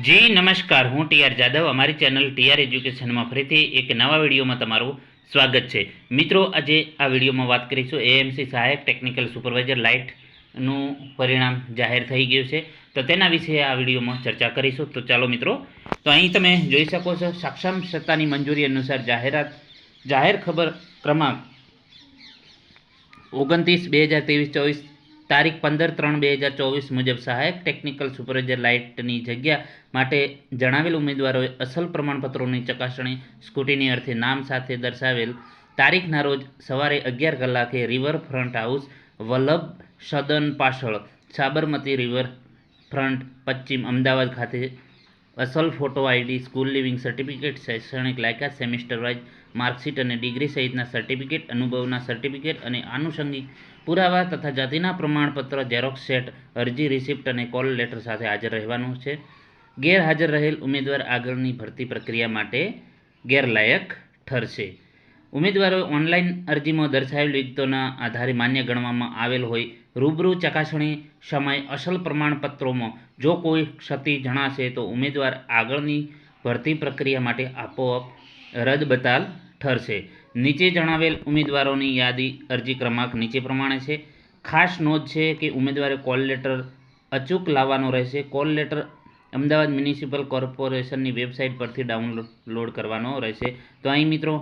જી, નમસ્કાર. હું ટીઆર જાદવ. અમારી ચેનલ ટીઆર એજ્યુકેશનમાં ફરીથી એક નવા વિડીયોમાં તમારું સ્વાગત છે. મિત્રો, આજે આ વિડીયોમાં વાત કરીશું એએમસી સહાયક ટેકનિકલ સુપરવાઇઝર લાઇટનું પરિણામ જાહેર થઈ ગયું છે. તો તેના વિશે આ વિડીયોમાં ચર્ચા કરીશું. તો ચાલો મિત્રો, તો અહીં તમે જોઈ શકો છો, સક્ષમ સત્તાની મંજૂરી અનુસાર જાહેરાત, જાહેર ખબર ક્રમાંક ઓગણત્રીસ, બે હજાર ત્રેવીસ, ચોવીસ તારીખ પંદર ત્રણ બે હજાર ચોવીસ મુજબ સહાયક ટેકનિકલ સુપરવાઇઝર લાઇટની જગ્યા માટે જણાવેલ ઉમેદવારોએ અસલ પ્રમાણપત્રોની ચકાસણી સ્કૂટીની અર્થે નામ સાથે દર્શાવેલ તારીખના રોજ સવારે અગિયાર કલાકે રિવરફ્રન્ટ હાઉસ વલ્લભ સદન પાછળ સાબરમતી રિવરફ્રન્ટ પશ્ચિમ અમદાવાદ ખાતે અસલ photo ID, school leaving certificate, શૈક્ષણિક લાયકાત, સેમિસ્ટર વાઇઝ માર્કશીટ અને ડિગ્રી સહિતના સર્ટિફિકેટ, અનુભવના સર્ટિફિકેટ અને આનુષંગિક પુરાવા તથા જાતિના પ્રમાણપત્ર ઝેરોક્ષ સેટ, અરજી રિસિપ્ટ અને કોલ લેટર સાથે હાજર રહેવાનું છે. ગેરહાજર રહેલ ઉમેદવાર આગળની ભરતી પ્રક્રિયા માટે ગેરલાયક ઠરશે. ઉમેદવારો ઓનલાઈન અરજીમાં દર્શાવેલ વિગતોના આધારે માન્ય ગણવામાં આવેલ હોય, રૂબરૂ ચકાસણી સમય અસલ પ્રમાણપત્રોમાં જો કોઈ ક્ષતિ જણાશે તો ઉમેદવાર આગળની ભરતી પ્રક્રિયા માટે આપોઆપ રદબતાલ ઠરશે. નીચે જણાવેલ ઉમેદવારોની યાદી અરજી ક્રમાંક નીચે પ્રમાણે છે. ખાસ નોંધ છે કે ઉમેદવારે કોલ લેટર અચૂક લાવવાનો રહેશે. કોલ લેટર અમદાવાદ મ્યુનિસિપલ કોર્પોરેશનની વેબસાઇટ પરથી ડાઉનલોડ કરવાનો રહેશે. તો અહીં મિત્રો,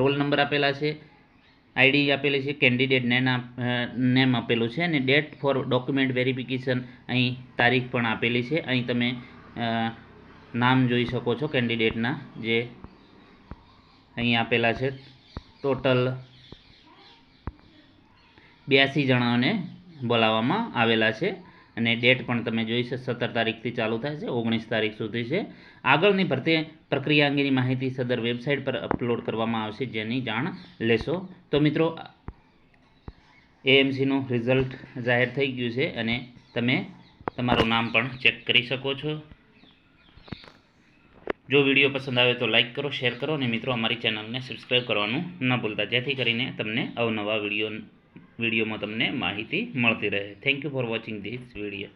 રોલ નંબર આપેલા છે, આઈડી આપેલી છે, કેન્ડિડેટ નેમ નેમ આપેલું છે અને ડેટ ફોર ડોક્યુમેન્ટ વેરિફિકેશન અહીં તારીખ પણ આપેલી છે. અહીં તમે નામ જોઈ શકો છો કેન્ડિડેટના, જે અહીં આપેલા છે. ટોટલ બ્યાસી જણાઓને બોલાવવામાં આવેલા છે અને ડેટ પણ તમે જોઈ છે, સત્તર તારીખથી ચાલુ થાય છે, ઓગણીસ તારીખ સુધી છે. આગળની ભરતી પ્રક્રિયા અંગેની માહિતી સદર વેબસાઇટ પર અપલોડ કરવામાં આવશે, જેની જાણ લેશો. તો મિત્રો, એએમસીનું રિઝલ્ટ જાહેર થઈ ગયું છે અને તમે તમારું નામ પણ ચેક કરી શકો છો. જો વીડિયો પસંદ આવે તો લાઈક કરો, શેર કરો અને મિત્રો અમારી ચેનલને સબસ્ક્રાઈબ કરવાનું ન ભૂલતા. જેથી કરીને તમને અવનવા વીડિયો વિડીયોમાં તમને માહિતી મળતી રહે. Thank you for watching this video